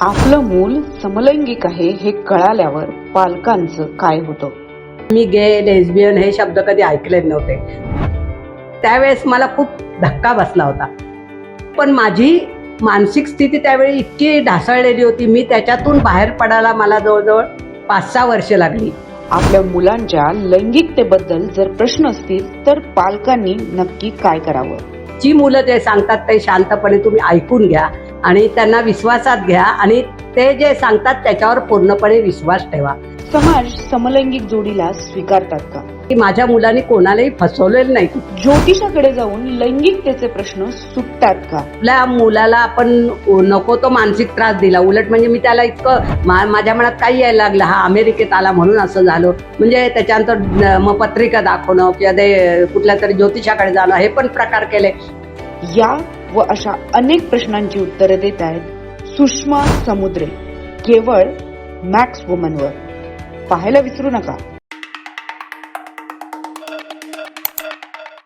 आपलं मूल समलैंगिक आहे हे कळाल्यावर पालकांचं काय होतं? मी गे लेस्बियन हे शब्द कधी ऐकले नव्हते. त्यावेळेस मला खूप धक्का बसला होता. पण माझी मानसिक स्थिती त्यावेळी इतकी ढासळलेली होती मी त्याच्यातून बाहेर पडायला मला जवळजवळ पाच सहा वर्ष लागली. आपल्या मुलांच्या लैंगिकतेबद्दल जर प्रश्न असतील तर पालकांनी नक्की काय करावं? जी मुलं जे सांगतात ते शांतपणे तुम्ही ऐकून घ्या. आणि त्यांना विश्वासात घ्या आणि ते जे सांगतात त्याच्यावर पूर्णपणे विश्वास ठेवा. समाज समलैंगिक जोडीला स्वीकारतात का? की माझ्या मुलांनी कोणालाही फसवलेलं नाही. ज्योतिषाकडे जाऊन लैंगिकतेचे प्रश्न सुटतात का? आपल्या मुलाला आपण नको तो मानसिक त्रास दिला. उलट म्हणजे मी त्याला इतकं मा माझ्या मनात काही यायला लागलं. हा अमेरिकेत आला म्हणून असं झालं. म्हणजे त्याच्यानंतर मग पत्रिका दाखवणं किंवा ते कुठल्या तरी ज्योतिषाकडे जाणं हे पण प्रकार केले. या व अशा अनेक प्रश्नांची उत्तरे देत आहेत सुषमा समुद्रे केवळ मॅक्स वुमनवर पाहायला विसरू नका.